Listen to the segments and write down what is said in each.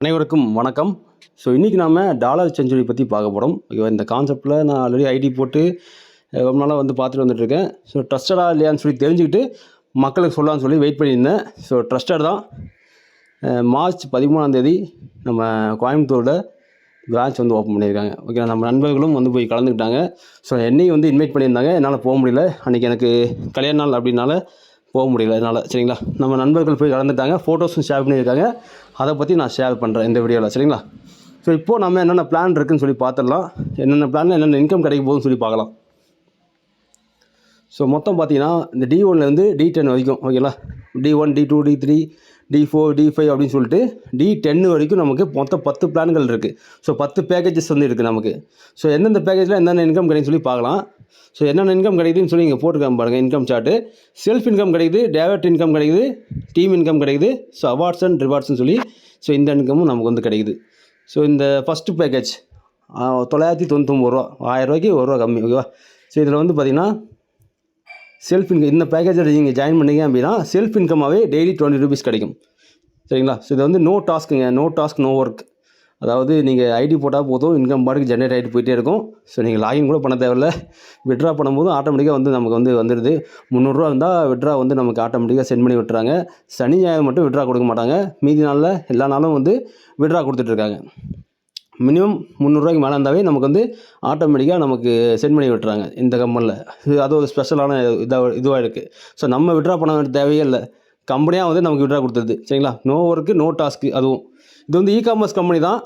அனைவருக்கும் வணக்கம். ஸோ இன்றைக்கி நாம் டாலர் செஞ்சுரி பற்றி பார்க்க போகிறோம் ஓகேவா இந்த கான்செப்ட்டில் நான் ஆல்ரெடி ஐடி போட்டு ரொம்ப நாளாக வந்து பார்த்துட்டு வந்துட்டுருக்கேன். ஸோ ட்ரஸ்டடாக இல்லையான்னு சொல்லி தெரிஞ்சுக்கிட்டு மக்களுக்கு சொல்லலாம்னு சொல்லி வெயிட் பண்ணியிருந்தேன். ஸோ ட்ரஸ்டட் தான். மார்ச் பதிமூணாம் தேதி நம்ம கோயம்புத்தூரில் பிரான்ச் வந்து ஓப்பன் பண்ணியிருக்காங்க. ஓகே நம்ம நண்பர்களும் வந்து போய் கலந்துக்கிட்டாங்க. ஸோ என்னையும் வந்து இன்வைட் பண்ணியிருந்தாங்க. என்னால் போக முடியல. அன்றைக்கி எனக்கு கல்யாண நாள் அப்படின்னால போக முடியல. என்னால் சரிங்களா? நம்ம நண்பர்கள் போய் கலந்துட்டாங்க ஃபோட்டோஸும் ஷேர் பண்ணியிருக்காங்க. அதை பற்றி நான் ஷேர் பண்ணுறேன் இந்த வீடியோவில் சரிங்களா? ஸோ இப்போது நம்ம என்னென்ன பிளான் இருக்குதுன்னு சொல்லி பார்த்துடலாம். என்னென்ன பிளானில் என்னென்ன இன்கம் கிடைக்க போகுதுன்னு சொல்லி பார்க்கலாம். ஸோ மொத்தம் பார்த்தீங்கன்னா இந்த டி ஒன்லேருந்து டி டென் வரைக்கும் ஓகேங்களா T one T two T three T four T five அப்படின்னு சொல்லிட்டு டி டென்னு வரைக்கும் நமக்கு மொத்தம் பத்து பிளான்கள் இருக்குது ஸோ பத்து பேக்கேஜஸ் வந்து இருக்குது நமக்கு. ஸோ எந்தெந்த பேக்கேஜில் என்னென்ன இன்கம் கிடைக்குன்னு சொல்லி பார்க்கலாம். ஸோ என்னென்ன இன்கம் கிடைக்குதுன்னு சொல்லி இங்கே போட்டுருக்காங்க பாருங்கள் இன்கம் சார்ட்டு செல்ஃப் இன்கம் கிடைக்குது டேவர்ட் இன்கம் கிடைக்குது டீம் இன்கம் கிடைக்குது ஸோ அவார்ட்ஸ் அண்ட் ரிவார்ட்ஸ்னு சொல்லி ஸோ இந்த இன்கமும் நமக்கு வந்து கிடைக்குது. ஸோ இந்த ஃபஸ்ட்டு பேக்கேஜ் தொள்ளாயிரத்தி தொண்ணூத்தொம்பது ரூபா ஆயிரம் ரூபாய்க்கு ஒரு ரூபா கம்மி ஓகேவா ஸோ இதில் வந்து பார்த்திங்கன்னா செல்ஃப் இன்கம் இந்த பேக்கேஜில் நீங்கள் ஜாயின் பண்ணீங்க அப்படின்னா செல்ஃப் இன்கமாகவே டெய்லி டுவெண்ட்டி ருபீஸ் கிடைக்கும். சரிங்களா? ஸோ இது வந்து நோ டாஸ்க்குங்க நோ டாஸ்க் நோ ஒர்க் அதாவது நீங்கள் ஐடி போட்டால் போதும் இன்கம் பாட்டுக்கு ஜென்ரேட் ஆகிட்டு போயிட்டே இருக்கும். ஸோ நீங்கள் லாகின் கூட பண்ண தேவையில்ல. விட்ரா பண்ணும்போது ஆட்டோமேட்டிக்காக வந்து நமக்கு வந்து வந்துடுது முந்நூறுரூவா இருந்தால் விட்ரா வந்து நமக்கு ஆட்டோமேட்டிக்காக சென்ட் பண்ணி விட்டுறாங்க. சனி ஞாயிறு மட்டும் விட்ரா கொடுக்க மாட்டாங்க. மீதி நாளில் எல்லா நாளும் வந்து விட்ரா கொடுத்துட்ருக்காங்க மினிமம் முந்நூறுரூவாய்க்கு மேலே இருந்தாவே நமக்கு வந்து ஆட்டோமேட்டிக்காக நமக்கு சென்ட் பண்ணி விட்டுறாங்க இந்த கம்பெனியில் இது அது ஒரு ஸ்பெஷலான இதாக இதுவாக இருக்குது ஸோ நம்ம விட்ரா பண்ண வேண்டிய தேவையே இல்லை. கம்பெனியாக வந்து நமக்கு விட்ரா கொடுத்தது சரிங்களா? நோ ஒர்க்கு நோ டாஸ்க்கு அதுவும். இது வந்து இ காமர்ஸ் கம்பெனி தான்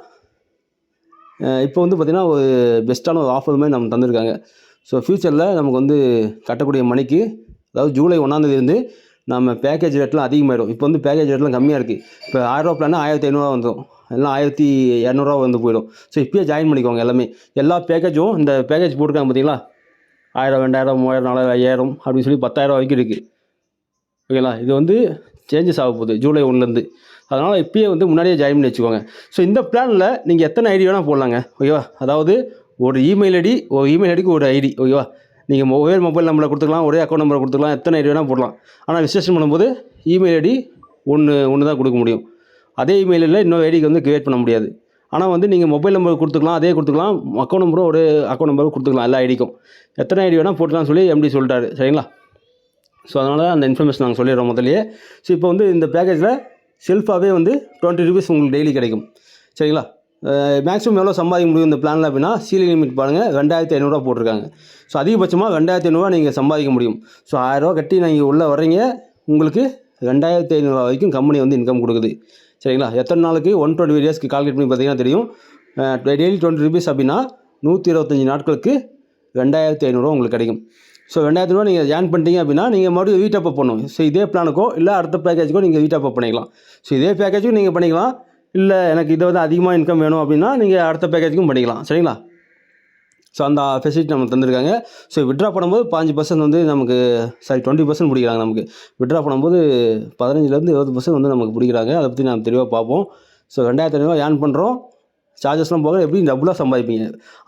இப்போ வந்து பார்த்திங்கன்னா ஒரு பெஸ்ட்டான ஒரு ஆஃபர் மாதிரி நம்ம தந்திருக்காங்க. ஸோ ஃப்யூச்சரில் நமக்கு வந்து கட்டக்கூடிய மணிக்கு அதாவது ஜூலை ஒன்றாந்தேதி வந்து நம்ம பேக்கேஜ் ரேட்லாம் அதிகமாகிடும் இப்போ வந்து பேக்கேஜ் ரேட்லாம் கம்மியாக இருக்குது இப்போ ஆயிரரூவா பிளான் ஆயிரத்தி ஐநூறுரூவா வந்துடும் எல்லாம் ஆயிரத்தி இரநூறுவா வந்து போயிடும். ஸோ இப்போயே ஜாயின் பண்ணிக்கோங்க எல்லாமே. எல்லா பேக்கேஜும் இந்த பேக்கேஜ் போட்டிருக்காங்க பார்த்தீங்களா? ஆயிரம் ரெண்டாயிரம் மூவாயிரம் நாலாயிரம் ஐயாயிரம் அப்படின்னு சொல்லி பத்தாயிரம் வரைக்கும் இருக்குது ஓகேங்களா இது வந்து சேஞ்சஸ் ஆக போகுது ஜூலை ஒன்றுலேருந்து அதனால் இப்போயே வந்து முன்னாடியே ஜாயின் பண்ணி வச்சுக்கோங்க. ஸோ இந்த பிளானில் நீங்கள் எத்தனை ஐடி வேணால் போடலாங்க. ஓகேவா அதாவது ஒரு இமெயில் ஐடி ஒரு இமெயில் ஐடிக்கு ஒரு ஐடி ஓகேவா நீங்கள் மொபைல் மொபைல் நம்பரை கொடுத்துக்கலாம் ஒரே அக்கௌண்ட் நம்பரை கொடுத்துக்கலாம் எத்தனை ஐடி வேணால் போடலாம். ஆனால் விசேஷம் பண்ணும்போது இமெயில் ஐடி ஒன்று ஒன்று தான் கொடுக்க முடியும். அதே இமெயிலில் இன்னொரு ஐடிக்கு வந்து க்ரியேட் பண்ண முடியாது. ஆனால் வந்து நீங்கள் மொபைல் நம்பர் கொடுத்துக்கலாம் அதே கொடுத்துக்கலாம் அக்கௌண்ட் நம்பரும் ஒரு அக்கௌண்ட் நம்பரும் கொடுத்துக்கலாம் எல்லா ஐடிக்கும். எத்தனை ஐடி வேணால் போட்டுக்கலாம்னு சொல்லி எம்டி சொல்லிட்டாரு சரிங்களா? ஸோ அதனால் அந்த இன்ஃபர்மேஷன் நாங்கள் சொல்லிடுறோம் முதல்லயே. ஸோ இப்போ வந்து இந்த பேக்கேஜில் செல்ஃபாகவே வந்து டுவெண்ட்டி ருபீஸ் உங்களுக்கு டெய்லி கிடைக்கும் சரிங்களா? மேக்ஸிமம் எவ்வளோ சம்பாதிக்க முடியும் இந்த பிளானில் அப்படின்னா சீலிங் லிமிட் பாருங்கள் ரெண்டாயிரத்தி ஐநூறுரூவா போட்டிருக்காங்க. ஸோ அதிகபட்சமாக ரெண்டாயிரத்தி ஐநூறுரூவா நீங்கள் சம்பாதிக்க முடியும். ஸோ ஆயிரரூவா கட்டி நீங்கள் உள்ளே வரீங்க உங்களுக்கு ரெண்டாயிரத்தி ஐநூறுரூவா வரைக்கும் கம்பெனி வந்து இன்கம் கொடுக்குது. சரிங்களா? எத்தனை நாளுக்கு? ஒன் டுவெண்ட்டி டேஸ்க்கு கால்குலேட் பண்ணி பார்த்தீங்கன்னா தெரியும். டெய்லி டுவெண்ட்டி ருபீஸ் அப்படின்னா நூற்றி இருபத்தஞ்சி நாட்களுக்கு ரெண்டாயிரத்தி ஐநூறுரூவா உங்களுக்கு கிடைக்கும். ஸோ ரெண்டாயிரத்தி ரூபா நீங்கள் ஜாயின் பண்ணிட்டீங்க அப்படின்னா நீங்கள் மறுபடியும் வீட்டப்போ பண்ணணும். ஸோ இதே பிளானுக்கோ இல்லை அடுத்த பேக்கேஜுக்கோ நீங்கள் வீட்டப்போ பண்ணிக்கலாம். ஸோ இதே பேக்கேஜும் நீங்கள் பண்ணிக்கலாம். இல்லை எனக்கு இதை வந்து அதிகமாக இன்கம் வேணும் அப்படின்னா நீங்கள் அடுத்த பேக்கேஜுக்கும் பண்ணிக்கலாம். சரிங்களா? ஸோ அந்த ஃபெசிலிட்டி நமக்கு தந்திருக்காங்க. ஸோ விட்ரா பண்ணும்போது பாஞ்சு பர்சன்ட் வந்து நமக்கு சாரி டுவெண்ட்டி பர்சன்ட் பிடிக்கிறாங்க நமக்கு. விட்ரா பண்ணும்போது பதினஞ்சுலேருந்து இருபது பர்சன்ட் வந்து நமக்கு பிடிக்கிறாங்க. அதை பற்றி நம்ம தெளிவாக பார்ப்போம். ஸோ ரெண்டாயிரத்தி ஐநூறுவா ஏர்ன் பண்ணுறோம் சார்ஜஸ்லாம் போக எப்படி டபுளாக சம்பாதிப்பீங்க.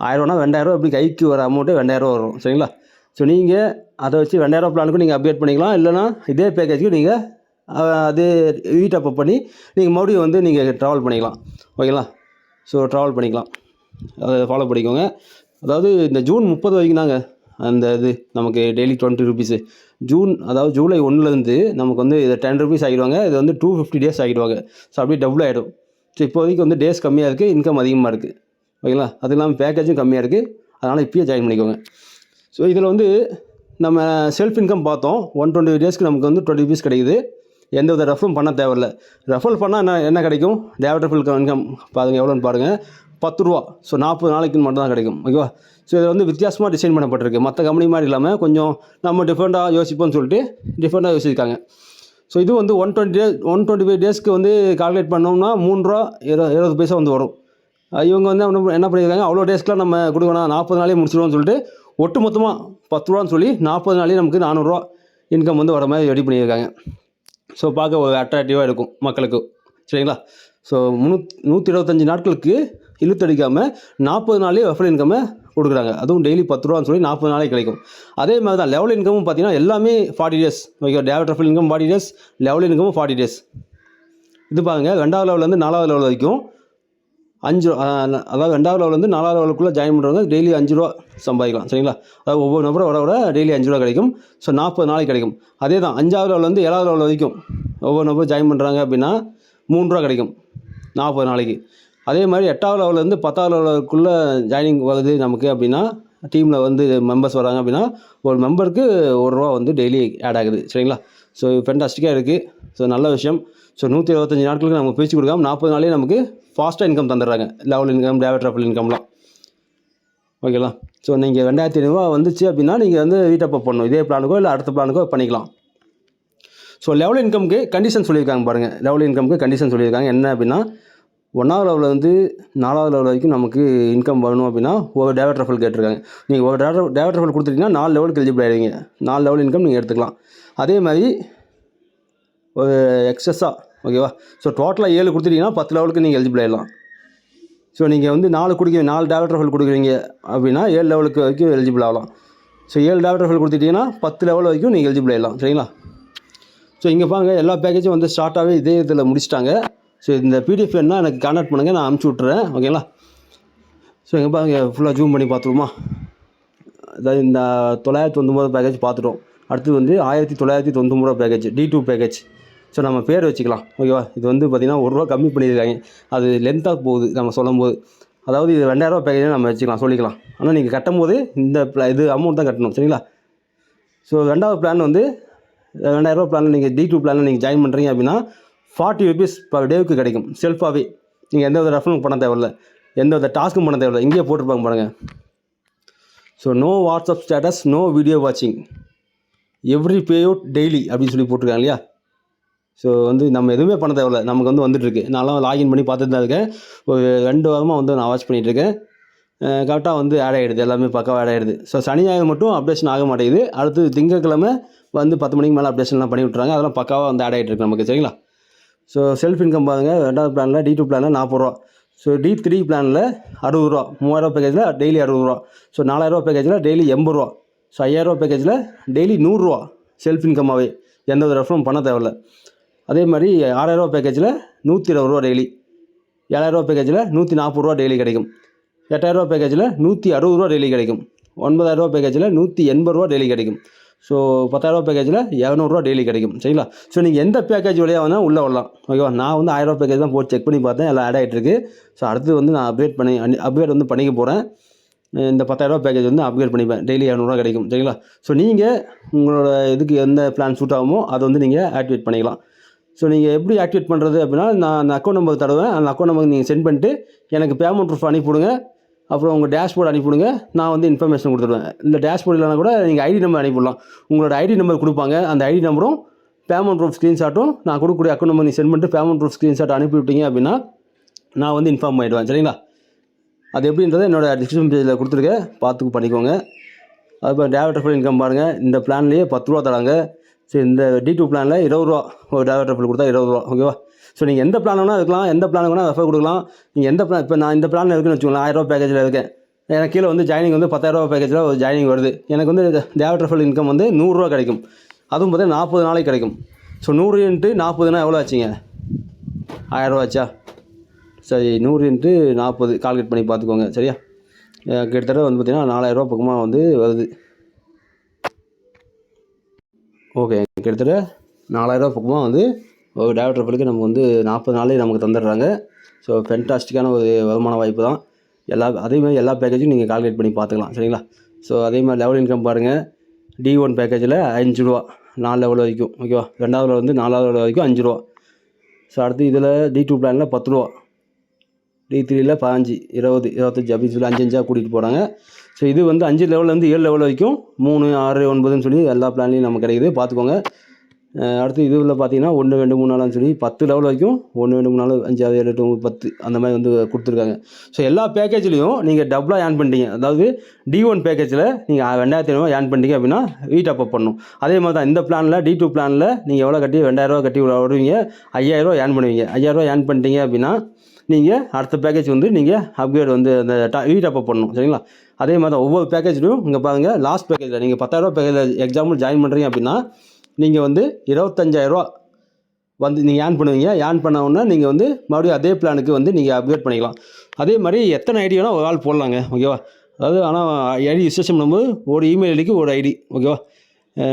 ஆயிரம்னா ரெண்டாயிரரூவா எப்படி கைக்கு வர அமௌண்ட்டு ரெண்டாயிரரூவா வரும். சரிங்களா? ஸோ நீங்கள் அதை வச்சு ரெண்டாயிரரூவா பிளானுக்கும் நீங்கள் அப்டேட் பண்ணிக்கலாம். இல்லைனா இதே பேக்கேஜுக்கு நீங்கள் அது வீட் அப் பண்ணி நீங்கள் மறுபடியும் வந்து நீங்கள் ட்ராவல் பண்ணிக்கலாம். ஓகேங்களா ஸோ ட்ராவல் பண்ணிக்கலாம். அதை ஃபாலோ பண்ணிக்கோங்க. அதாவது இந்த ஜூன் முப்பது வரைக்கும் தாங்க அந்த இது நமக்கு டெய்லி டுவெண்ட்டி ருபீஸு ஜூன் அதாவது ஜூலை ஒன்றுலேருந்து நமக்கு வந்து இதை டென் ருபீஸ் ஆகிடுவாங்க இது வந்து டூ ஃபிஃப்டி டேஸ் ஆகிடுவாங்க ஸோ அப்படியே டபுள் ஆகிடும் ஸோ இப்போதைக்கு வந்து டேஸ் கம்மியாக இருக்குது இன்கம் அதிகமாக இருக்குது ஓகேங்களா அது இல்லாமல் பேக்கேஜும் கம்மியாக இருக்குது அதனால் இப்போயே ஜாயின் பண்ணிக்கோங்க. ஸோ இதில் வந்து நம்ம செல்ஃப் இன்கம் பார்த்தோம். ஒன் டுவெண்ட்டி டேஸ்க்கு நமக்கு வந்து டுவெண்ட்டி ருபீஸ் கிடைக்குது. எந்த வித ரெஃபரும் பண்ண தேவையில்ல. ரெஃபர் பண்ணால் என்ன என்ன கிடைக்கும்? டேவட் ரெஃபல் இன்கம். பாருங்கள் எவ்வளோன்னு பாருங்கள் பத்து ரூபா ஸோ நாற்பது நாளைக்கு மட்டும் தான் கிடைக்கும். ஓகேவா? ஸோ இதில் வந்து வித்தியாசமாக டிசைன் பண்ணப்பட்டிருக்கு. மற்ற கம்பெனி மாதிரி இல்லாமல் கொஞ்சம் நம்ம டிஃப்ரெண்ட்டாக யோசிப்போம்னு சொல்லிட்டு டிஃப்ரெண்ட்டாக யோசிச்சிருக்காங்க. ஸோ இது வந்து one twenty days one twenty five டேஸ்க்கு வந்து கால்குலேட் பண்ணோம்னா மூணு ரூபா இரு இருபது பைசா வந்து வரும். இவங்க வந்து என்ன- என்ன பண்ணியிருக்காங்க? அவ்வளோ டேஸ்க்குலாம் நம்ம கொடுக்கணும் நாற்பது நாளே முடிச்சிடுவோம்னு சொல்லிட்டு ஒட்டு மொத்தமாக பத்து ரூபான்னு சொல்லி நாற்பது நாளே நமக்கு நானூறுரூவா இன்கம் வந்து வர மாதிரி ரெடி பண்ணியிருக்காங்க. ஸோ பார்க்க ஒரு அட்ராக்டிவாக இருக்கும் மக்களுக்கு. சரிங்களா? ஸோ முந்நூத் நூற்றி இருபத்தஞ்சி நாட்களுக்கு இழுத்தடிக்காமல் நாற்பது நாளே ரெஃபரல் இன்கம்மை கொடுக்குறாங்க. அதுவும் டெய்லி பத்து ரூபான்னு சொல்லி நாற்பது நாளே கிடைக்கும். அதே மாதிரி தான் லெவல் இன்கமும் பார்த்தீங்கன்னா எல்லாமே forty days okay டேவட் referral income forty days level இன்கமும் forty days இது பாருங்க ரெண்டாவது லெவல்லேருந்து நாலாவது லெவல் வரைக்கும் அஞ்சு ரூபா, அதாவது ரெண்டாவது லெவல்லேருந்து நாலாவது லெவலுக்குள்ளே ஜாயின் பண்ணுறவங்க டெய்லி அஞ்சு ரூபா சம்பாதிக்கலாம் சரிங்களா? அதாவது ஒவ்வொரு நபரும் வர வர டெய்லி அஞ்சு ரூபா கிடைக்கும். ஸோ நாற்பது நாளைக்கு கிடைக்கும். அதே தான் அஞ்சாவது லெவல்லேருந்து ஏழாவது லெவல் வரைக்கும் ஒவ்வொரு நபரும் ஜாயின் பண்ணுறாங்க அப்படின்னா மூணு ரூபா கிடைக்கும் நாற்பது நாளைக்கு. அதே மாதிரி எட்டாவது லெவலேருந்து பத்தாவது லெவலுக்குள்ளே ஜாயினிங் வருது நமக்கு அப்படின்னா டீமில் வந்து மெம்பர்ஸ் வராங்க அப்படின்னா ஒரு மெம்பருக்கு ஒரு ரூபா வந்து டெய்லி ஆட் ஆகுது சரிங்களா? ஸோ ஃபென்டாஸ்டிக்காக இருக்குது ஸோ நல்ல விஷயம். ஸோ நூற்றி இருபத்தஞ்சி நாட்களுக்கு நமக்கு பிரித்து கொடுக்காம நாற்பது நாளே நமக்கு ஃபாஸ்ட்டாக இன்கம் தந்துடுறாங்க. லெவல் இன்கம் டேவட் ரஃபல் இன்கம்லாம் ஓகேங்களா ஸோ நீங்கள் ரெண்டாயிரத்தி ஐநூறுரூவா வந்துச்சு அப்படின்னா நீங்கள் வந்து வீட்டப்போ பண்ணணும். இதே பிளானுக்கோ இல்லை அடுத்த பிளானுக்கோ பண்ணிக்கலாம். ஸோ லெவல் இன்கம்க்கு கண்டிஷன் சொல்லியிருக்காங்க பாருங்கள் லெவல் இன்கம்க்கு கண்டிஷன் சொல்லியிருக்காங்க. என்ன அப்படின்னா ஒன்றாவது லெவலில் வந்து நாலாவது லெவல் வரைக்கும் நமக்கு இன்கம் வரணும் அப்படின்னா ஒரு டேவட் ரஃபல் கேட்டிருக்காங்க. நீங்கள் ஒரு டேவட் டேவட் ரஃபல் கொடுத்துட்டீங்கன்னா நாலு லெவலுக்கு எலிஜிபிள் ஆகிடுவீங்க நாலு லெவல் இன்கம் நீங்கள் எடுத்துக்கலாம். அதே மாதிரி ஒரு எக்ஸஸாக ஓகேவா? ஸோ டோட்டலாக ஏழு கொடுத்துட்டீங்கன்னா பத்து லெவலுக்கு நீங்கள் எலிஜிபிள் ஆகிடலாம் ஸோ நீங்கள் வந்து நாலு கொடுக்க நாலு டேவட் ரஃபல் கொடுக்குறீங்க அப்படின்னா ஏழு லெவலுக்கு வரைக்கும் எலிஜிபிள் ஆகலாம். ஸோ ஏழு டேவட் ரஃபல் கொடுத்துட்டீங்கன்னா பத்து லெவல் வரைக்கும் நீங்கள் எலிஜிபிள் ஆகிடலாம் சரிங்களா? ஸோ இங்கே பாருங்க எல்லா பேக்கேஜும் வந்து ஸ்டார்ட்டாகவே இதே இதில் முடிச்சிட்டாங்க. ஸோ இந்த பிடிஎஃப் வேணுன்னா எனக்கு கான்டாக்ட் பண்ணுங்கள் நான் அனுப்பிச்சி விட்றேன் ஓகேங்களா? ஸோ இங்கே பாருங்க ஃபுல்லாக ஜூம் பண்ணி பார்த்துருமா அதாவது இந்த தொள்ளாயிரத்தி ஒன்பது பேக்கேஜ் பார்த்துட்டோம். அடுத்து வந்து ஆயிரத்தி தொள்ளாயிரத்தி தொண்ணூறு package T two package so நம்ம பேர் வச்சுக்கலாம். ஓகேவா இது வந்து பார்த்திங்கன்னா ஒரு ரூபா கம்மி பண்ணியிருக்காங்க. அது லென்த்தாக போகுது நம்ம சொல்லும் போது அதாவது இது ரெண்டாயிரரூவா பேக்கேஜ் நம்ம வச்சுக்கலாம் சொல்லிக்கலாம். ஆனால் நீங்கள் கட்டும் போது இந்த pla- இது அமௌண்ட் தான் கட்டணும் சரிங்களா? ஸோ ரெண்டாவது பிளான் வந்து ரெண்டாயிரரூவா பிளானில் நீங்கள் டி டூ பிளானில் நீங்கள் ஜாயின் பண்ணுறீங்க அப்படின்னா ஃபார்ட்டி ருபீஸ் பர் டேவுக்கு கிடைக்கும் செல்ஃபாகவே நீங்கள் எந்த வித ரெஃபரும் பண்ண தேவையில்ல. எந்த வித டாஸ்க்கும் பண்ண தேவையில்ல. இங்கேயே போட்டிருப்பாங்க பாருங்கள் so no WhatsApp status no video வாட்சிங் எவ்ரி பே அவுட் டெய்லி அப்படின்னு சொல்லி போட்டிருக்காங்க இல்லையா? ஸோ வந்து நம்ம எதுவுமே பண்ண தேவையில்ல. நமக்கு வந்து வந்துட்டுருக்கு. நான்லாம் லாகின் பண்ணி பார்த்துட்டு தான் இருக்கேன். ஒரு ரெண்டு வாரமாக வந்து நான் வாட்ச் பண்ணிகிட்ருக்கேன் கரெக்டாக வந்து ஆட் ஆகிடுது எல்லாமே பக்காவாக ஆட் ஆகிடுது ஸோ சனி ஞாயிறு மட்டும் அப்டேஷன் ஆக மாட்டேங்குது. அடுத்து திங்கட்கிழமை வந்து பத்து மணிக்கு மேலே அப்டேஷன்லாம் பண்ணி விட்றாங்க அதெல்லாம் பக்காவாக வந்து ஆட் ஆகிட்டு இருக்கு நமக்கு. சரிங்களா? ஸோ செல்ஃப் இன்கம் பாருங்கள் ரெண்டாவது பிளானில் டி டூ பிளானில் நாற்பது ரூபா. ஸோ டி த்ரீ பிளானில் அறுபது ரூபா. மூவாயிரரூவா பேக்கேஜில் டெய்லி அறுபது ரூபா. ஸோ நாலாயிரரூவா பேக்கேஜில் டெய்லி எண்பது ரூபா. ஸோ ஐயாயிரரூவா பேக்கேஜில் டெய்லி நூறுரூவா செல்ஃப் இன்கம்மாகவே எந்த ஒரு ரெஃபரும் பண்ண தேவையில்ல. அதே மாதிரி ஆறாயிரரூவா பேக்கேஜில் நூற்றி இருபது ரூபா டெய்லி ஏழாயிரரூவா பேக்கேஜில் நூற்றி நாற்பது ரூபா டெய்லி கிடைக்கும். எட்டாயிரரூவா பேக்கேஜில் நூற்றி அறுபது ரூபா டெய்லி கிடைக்கும். ஒன்பதாயிரரூவா பேக்கேஜில் நூற்றி எண்பது ரூபா டெய்லி கிடைக்கும். ஸோ பத்தாயிரரூவா பேக்கேஜில் இரநூறுவா டெய்லி கிடைக்கும். சரிங்களா? ஸோ நீங்கள் எந்த பேக்கேஜ் வழியாக வந்தால் உள்ளே வரலாம். ஓகேவா நான் வந்து ஆயிரரூவா பேக்கேஜ் தான் போட்டு செக் பண்ணி பார்த்தேன். எல்லாம் ஆட் ஆகிட்டுருக்கு ஸோ அடுத்து வந்து நான் அப்டேட் பண்ணி அப்டேட் வந்து பண்ணிக்க போகிறேன் இந்த பத்தாயிரரூவா பேக்கேஜ் வந்து அப்கிரேட் பண்ணிப்பேன். டெய்லி இரநூறுவா கிடைக்கும். சரிங்களா? ஸோ நீங்கள் உங்களோட இதுக்கு எந்த பிளான் சூட் ஆகுமோ அதை வந்து நீங்கள் ஆக்டிவேட் பண்ணிக்கலாம். ஸோ நீங்கள் எப்படி ஆக்டிவேட் பண்ணுறது அப்படின்னா நான் அந்த அக்கௌண்ட் நம்பர் தருவேன். அந்த அக்கௌண்ட் நம்பர் நீங்கள் சென்ட் பண்ணிட்டு எனக்கு பேமெண்ட் ப்ரூஃப் அனுப்பிவிடுங்க. அப்புறம் உங்கள் டேஷ்போர்ட் அனுப்பிவிடுங்க. நான் வந்து இன்ஃபர்மேஷன் கொடுத்துருவேன். இந்த டேஷ்போர்ட் இல்லைனா கூட நீங்கள் ஐடி நம்பர் அனுப்பிவிடலாம் உங்களோட ஐடி நம்பர் கொடுப்பாங்க. அந்த ஐடி நம்பரும் பேமெண்ட் ப்ரூஃப் ஸ்க்ரீன்ஷாட்டும் நான் கொடுக்கக்கூடிய அக்கௌண்ட் நம்பர் நீங்கள் சென்ட் பண்ணிட்டு பேமெண்ட் ப்ரூஃப் ஸ்க்ரீன்ஷாட் அனுப்பிவிட்டீங்க அப்படின்னா நான் வந்து இன்ஃபார்ம் பண்ணிவிடுவேன் சரிங்களா? அது எப்படின்றத என்னோட டிஸ்கிரிப்ஷன் பேஜில் கொடுத்துருக்கேன். பார்த்து பண்ணிக்கோங்க. அதுபோல் டேவட் இன்கம் பாருங்கள் இந்த பிளான்லேயே பத்து ரூபா தராங்க. சரி இந்த டி டூ பிளானில் இருபது ரூபா ஒரு டேவட் கொடுத்தா இருபது ரூபா ஓகேவா ஸோ நீங்கள் எந்த பிளான் வேணால் இருக்கலாம் எந்த பிளான் வேணால் ரெஃபர் கொடுக்கலாம். நீங்கள் எந்த பிளான் இப்போ நான் இந்த பிளானில் இருக்குன்னு வச்சுக்கோங்களேன் ஆயிரரூபா பேக்கேஜில் இருக்கேன். எனக்கு கீழே வந்து ஜாயினிங் வந்து பத்தாயிரரூபா பேக்கேஜில் ஒரு ஜாயினிங் வருது. எனக்கு வந்து டேவட் ரெஃபல் இன்கம் வந்து நூறுரூவா கிடைக்கும். அதுவும் பார்த்தீங்கன்னா நாற்பது நாளைக்கு கிடைக்கும். ஸோ நூறு இன்ட்டு நாற்பதுனா எவ்வளோ ஆச்சுங்க? ஆயிரரூவா ஆச்சா? சரி நூறு இன்ட்டு நாற்பது கால்குலேட் பண்ணி பார்த்துக்கோங்க சரியா? கிட்டத்தட்ட வந்து பார்த்திங்கன்னா நாலாயிரரூவா பக்கமாக வந்து வருது. ஓகே கிட்டத்தட்ட நாலாயிரரூவா பக்கமாக வந்து ஒரு டேவட் ரஃபலுக்கு நமக்கு வந்து நாற்பது நாளே நமக்கு தந்துடுறாங்க. ஸோ ஃபென்டாஸ்டிக்கான ஒரு வருமான வாய்ப்பு தான். எல்லா அதே மாதிரி எல்லா பேக்கேஜும் நீங்கள் கால்குலேட் பண்ணி பார்த்துக்கலாம் சரிங்களா? ஸோ அதே மாதிரி லெவல் இன்கம் பாருங்கள் டி ஒன் பேக்கேஜில் அஞ்சு ரூபா நாலு லெவல் வரைக்கும் ஓகேவா ரெண்டாவது வந்து நாலாவது லெவல் வரைக்கும் அஞ்சு ரூபா. ஸோ அடுத்து இதில் டி டூ பிளானில் பத்து ரூபா. டி த்ரீயில் பதினஞ்சு இருபது இருபத்தஞ்சி அப்படின்னு சொல்லி அஞ்சு அஞ்சாக கூட்டிகிட்டு போகிறாங்க ஸோ இது வந்து அஞ்சு லெவல்லேருந்து ஏழு லெவல் வரைக்கும் மூணு ஆறு ஒன்பதுன்னு சொல்லி எல்லா பிளான்லையும் நம்ம கிடைக்குது. பார்த்துக்கோங்க. அடுத்து இதுவில் பார்த்தீங்கன்னா ஒன்று ரெண்டு மூணு நாலுன்னு சொல்லி பத்து லெவல் வரைக்கும் ஒன்று ரெண்டு மூணு நாலு அஞ்சு ஆறு ஏழு எட்டு பத்து அந்த மாதிரி வந்து கொடுத்துருக்காங்க. ஸோ எல்லா பேக்கேஜ்லேயும் நீங்கள் டபுளாக ஏர்ன் பண்ணிட்டீங்க. அதாவது டி ஒன் பேக்கேஜில் நீங்கள் ரெண்டாயிரத்தி ஐநூறுவா ஏர்ன் பண்ணிட்டீங்க அப்படின்னா ரீடாப் அப் பண்ணணும். அதே மாதிரி தான் இந்த பிளானில் டி டூ பிளானில் நீங்கள் எவ்வளோ கட்டி ரெண்டாயிரரூவா கட்டி வருவீங்க ஐயாயிரரூவா ஏர்ன் பண்ணுவீங்க. ஐயாயிரரூவா ஏர்ன் பண்ணிட்டீங்க அப்படின்னா நீங்கள் அடுத்த பேக்கேஜ் வந்து நீங்கள் அப்கிரேட் வந்து அந்த ரீடாப் அப் பண்ணணும் சரிங்களா? அதே மாதிரி தான் ஒவ்வொரு பேக்கேஜ்லையும் இங்கே பாருங்கள் லாஸ்ட் பேக்கேஜில் நீங்கள் பத்தாயிரரூவா பேக்கேஜில் எக்ஸாம்பிள் ஜாயின் பண்ணுறீங்க அப்படின்னா நீங்கள் வந்து இருபத்தஞ்சாயிரரூவா வந்து நீங்கள் ஏர்ன் பண்ணுவீங்க. ஏர்ன் பண்ண உடனே நீங்கள் வந்து மறுபடியும் அதே பிளானுக்கு வந்து நீங்கள் அப்கிரேட் பண்ணிக்கலாம். அதே மாதிரி எத்தனை ஐடி வேணால் ஒரு ஆள் போடலாங்க ஓகேவா அதாவது ஆனால் ஐடி ரிஜிஸ்ட்ரேஷன் பண்ணும்போது ஒரு இமெயில் ஐடிக்கு ஒரு ஐடி ஓகேவா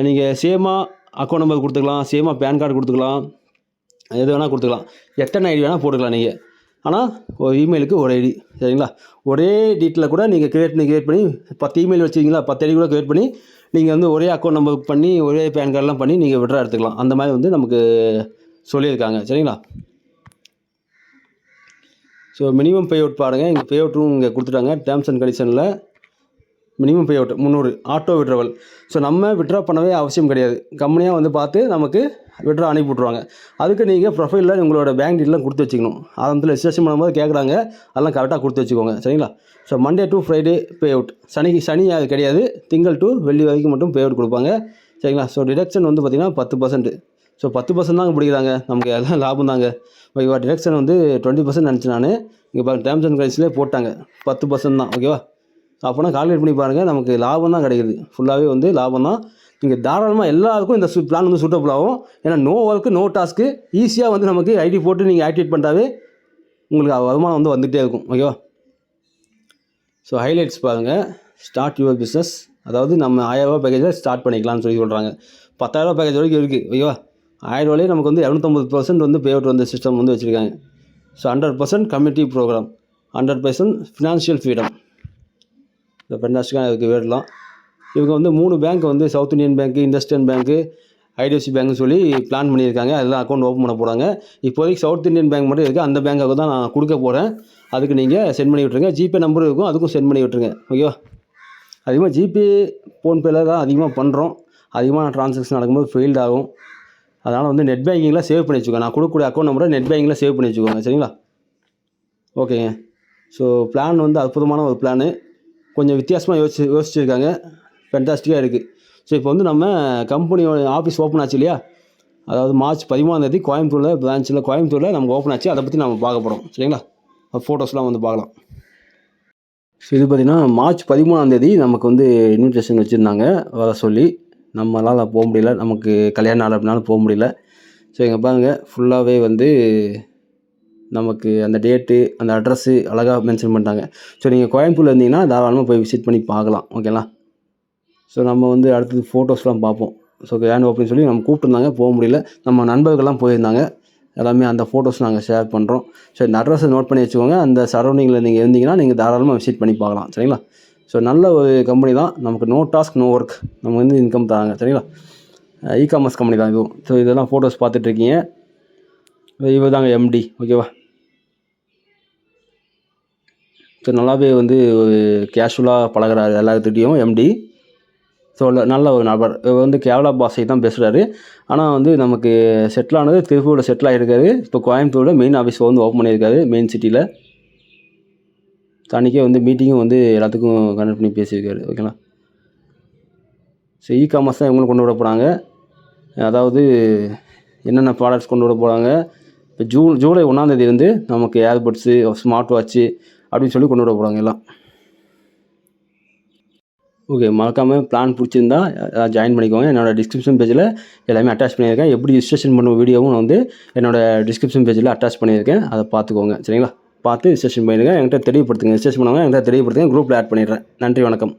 நீங்கள் சேமாக அக்கௌண்ட் நம்பர் கொடுத்துக்கலாம் சேமாக பேன் கார்டு கொடுத்துக்கலாம் எது வேணால் கொடுத்துக்கலாம். எத்தனை ஐடி வேணால் போட்டுக்கலாம் நீங்கள் ஆனால் ஒரு இமெயிலுக்கு ஒரு ஐடி சரிங்களா? ஒரே டீட்டில் கூட நீங்கள் கிரியேட் பண்ணி கிரியேட் பண்ணி பத்து இமெயில் வச்சுக்கிங்களா பத்து ஐடி கூட கிரியேட் பண்ணி நீங்கள் வந்து ஒரே அக்கௌண்ட் நம்பர் பண்ணி ஒரே பேன் கார்டெலாம் பண்ணி நீங்கள் விட்ரா எடுத்துக்கலாம். அந்த மாதிரி வந்து நமக்கு சொல்லியிருக்காங்க சரிங்களா? ஸோ மினிமம் பே அவுட் பாருங்கள் இங்கே பே அவுட்டும் இங்கே கொடுத்துட்டாங்க. டேர்ம்ஸ் அண்ட் கண்டிஷனில் மினிமம் பே அவுட் முந்நூறு. ஆட்டோ விட்ரவல் ஸோ நம்ம விட்ரா பண்ணவே அவசியம் கிடையாது. கம்பெனியாக வந்து பார்த்து நமக்கு விட்ரா அனுப்பி விட்ருவாங்க அதுக்கு நீங்கள் ப்ரொஃபைலில் உங்களோட பேங்க் டீட்டெலாம் கொடுத்து வச்சுக்கணும். அது வந்து ரெஜிஸ்ட்ரேஷன் பண்ணும்போது கேட்குறாங்க அதெல்லாம் கரெக்டாக கொடுத்து வச்சுக்கோங்க. சரிங்களா? So Monday to Friday pay out சனிக்கு சனி அது கிடையாது. திங்கள் டு வெள்ளி வரைக்கும் மட்டும் பே அவுட் கொடுப்பாங்க. சரிங்களா? ஸோ டிடக்ஷன் வந்து பார்த்திங்கன்னா பத்து பர்சன்ட் ஸோ பத்து பர்சன்ட் தாங்க பிடிக்கிறாங்க. நமக்கு எல்லாம் லாபம் தாங்க. ஓகேவா டிடக்ஷன் வந்து டுவெண்ட்டி பர்சன்ட் நினச்சி நான். இங்கே பாருங்கள் டேர்ம்ஸ் அண்ட் கண்டிஷன்லேயே போட்டாங்க. பத்து பர்சன்ட் தான். ஓகேவா அப்போனா கால்குலேட் பண்ணி பாருங்கள் நமக்கு லாபம் தான் கிடைக்குது. ஃபுல்லாகவே வந்து லாபம் தான். நீங்கள் தாராளமாக எல்லாருக்கும் இந்த பிளான் வந்து சூட்டபிள் ஆகும். ஏன்னா நோ ஒர்க்கு நோ டாஸ்க்கு ஈஸியாக வந்து நமக்கு ஐடி போட்டு நீங்கள் ஆக்டிவேட் பண்ணிட்டாவே உங்களுக்கு வருமானம் வந்து வந்துகிட்டே இருக்கும். ஓகேவா ஸோ ஹைலைட்ஸ் பாருங்கள் ஸ்டார்ட் யுவர் பிஸ்னஸ் அதாவது நம்ம ஆயிரரூபா பேக்கேஜில் ஸ்டார்ட் பண்ணிக்கலாம்னு சொல்லி சொல்கிறாங்க பத்தாயிரரூபா பேக்கேஜ் வரைக்கும் இருக்குது ஓகேவா ஆயிரரூவாலே நமக்கு வந்து இரநூத்தம்பது பர்சன்ட் வந்து பே அவுட் வந்து சிஸ்டம் வந்து வச்சுருக்காங்க. So hundred percent community programme hundred percent financial freedom இந்த பெண்டாஸ்டிக்காக இதுக்கு வேடலாம் இவங்க வந்து மூணு பேங்க் வந்து சவுத் இந்தியன் பேங்க்கு இண்டஸ்ட்ரியன் பேங்க்கு ஐடிஎஃப்சி பேங்க்னு சொல்லி பிளான் பண்ணியிருக்காங்க. அதெல்லாம் அக்கௌண்ட் ஓப்பன் பண்ண போகிறாங்க இப்போதைக்கு சவுத் இந்தியன் பேங்க் மட்டும் இருக்குது அந்த பேங்க்குக்கு தான் நான் கொடுக்க போகிறேன் அதுக்கு நீங்கள் சென்ட் பண்ணி விட்ருங்க ஜிபே நம்பரும் இருக்கும். அதுக்கும் சென்ட் பண்ணி விட்ருங்க ஓகேவா அதிகமாக ஜிபே ஃபோன்பேல தான் அதிகமாக பண்ணுறோம் அதிகமாக ட்ரான்சாக்ஷன் நடக்கும்போது ஃபெயில்ட் ஆகும். அதனால் வந்து நெட் பேங்கிங்கில் சேவ் பண்ணி வச்சுக்கோங்க. நான் கொடுக்கக்கூடிய அக்கௌண்ட் நம்பரை நெட் பேங்கிங்கில் சேவ் பண்ணி வச்சுக்கோங்க. சரிங்களா? ஓகேங்க ஸோ பிளான் வந்து அற்புதமான ஒரு பிளானு கொஞ்சம் வித்தியாசமாக யோசிச்சு யோசிச்சிருக்காங்க. ஃபென்டாஸ்டிக்காக இருக்குது ஸோ இப்போ வந்து நம்ம கம்பெனியோட ஆஃபீஸ் ஓப்பன் ஆச்சு இல்லையா? அதாவது மார்ச் பதிமூணாந்தேதி கோயம்புத்தூரில் பிரான்ச்சில் கோயம்புத்தூரில் நமக்கு ஓப்பன் ஆச்சு. அதை பற்றி நம்ம பார்க்க போகிறோம் சரிங்களா? ஃபோட்டோஸ்லாம் வந்து பார்க்கலாம். ஸோ இது பார்த்திங்கன்னா மார்ச் பதிமூணாந்தேதி நமக்கு வந்து இன்விடேஷன் வச்சுருந்தாங்க. வர சொல்லி நம்மளால் போக முடியல. நமக்கு கல்யாண நாள் அப்படினாலும் போக முடியல. ஸோ எங்கள் பாருங்கள் ஃபுல்லாகவே வந்து நமக்கு அந்த டேட்டு அந்த அட்ரஸ்ஸு அழகாக மென்ஷன் பண்ணிட்டாங்க. ஸோ நீங்கள் கோயம்புத்தூரில் இருந்தீங்கன்னா தாராளமாக போய் விசிட் பண்ணி பார்க்கலாம். ஓகேங்களா ஸோ நம்ம வந்து அடுத்தது ஃபோட்டோஸ்லாம் பார்ப்போம். ஸோ ஏன் அப்படின்னு சொல்லி நம்ம கூப்பிட்டுருந்தாங்க போக முடியல. நம்ம நண்பர்கள்லாம் போயிருந்தாங்க. எல்லாமே அந்த ஃபோட்டோஸ் நாங்கள் ஷேர் பண்ணுறோம் ஸோ இந்த அட்ரஸை நோட் பண்ணி வச்சுக்கோங்க. அந்த சரௌண்டிங்கில் நீங்கள் இருந்தீங்கன்னா நீங்கள் தாராளமாக விசிட் பண்ணி பார்க்கலாம். சரிங்களா? ஸோ நல்ல ஒரு கம்பெனி தான். நமக்கு நோ டாஸ்க் நோ ஒர்க் நம்ம வந்து இன்கம் தராங்க. சரிங்களா? இ காமர்ஸ் கம்பெனி தான் இதுவும். ஸோ இதெல்லாம் ஃபோட்டோஸ் பார்த்துட்ருக்கீங்க. இவர் தாங்க எம்டி ஓகேவா ஸோ நல்லாவே வந்து ஒரு கேஷுவலாக பழகுறாரு எல்லாத்துக்கிட்டேயும் எம்டி ஸோ நல்ல ஒரு நபர். இவர் வந்து கேரளா பாஷை தான் பேசுகிறாரு ஆனால் வந்து நமக்கு செட்டில் ஆனது திருப்பூரில் செட்டில் ஆகிருக்காரு இப்போ கோயம்புத்தூரில் மெயின் ஆஃபீஸ் வந்து ஓப்பன் பண்ணியிருக்காரு மெயின் சிட்டியில் அன்றைக்கே வந்து மீட்டிங்கும் வந்து எல்லாத்துக்கும் கனெக்ட் பண்ணி பேசியிருக்காரு. ஓகேங்களா ஸோ இ காமர்ஸ் தான் இவங்களும் கொண்டு வர போகிறாங்க அதாவது என்னென்ன ப்ராடக்ட்ஸ் கொண்டு வர போகிறாங்க இப்போ ஜூன் ஜூலை ஒன்றாந்தேதி வந்து நமக்கு ஏர்பட்ஸு ஸ்மார்ட் வாட்ச்சு அப்படின்னு சொல்லி கொண்டு வர போகிறாங்க எல்லாம். ஓகே மறக்காமல் பிளான் பிடிச்சிருந்தா ஜாயின் பண்ணிக்கோங்க. என்னோடய டிஸ்கிரிப்ஷன் பேஜில் எல்லாமே அட்டாச் பண்ணியிருக்கேன். எப்படி ரிஜிஸ்ட்ரேஷன் பண்ணுற வீடியோவும் நான் வந்து என்னோடய டிஸ்கிரிப்ஷன் பேஜில் அட்டாச் பண்ணியிருக்கேன். அதை பார்த்துக்கோங்க. சரிங்களா? பார்த்து ரிஜிஸ்ட்ரேஷன் பண்ணிடுங்க. என்கிட்ட தெரியப்படுத்துங்க ரிஜிஸ்ட்ரேஷன் பண்ணுவாங்க. என்கிட்ட தெரியப்படுத்துங்க குரூப்பில் ஆட் பண்ணிடுறேன். நன்றி வணக்கம்.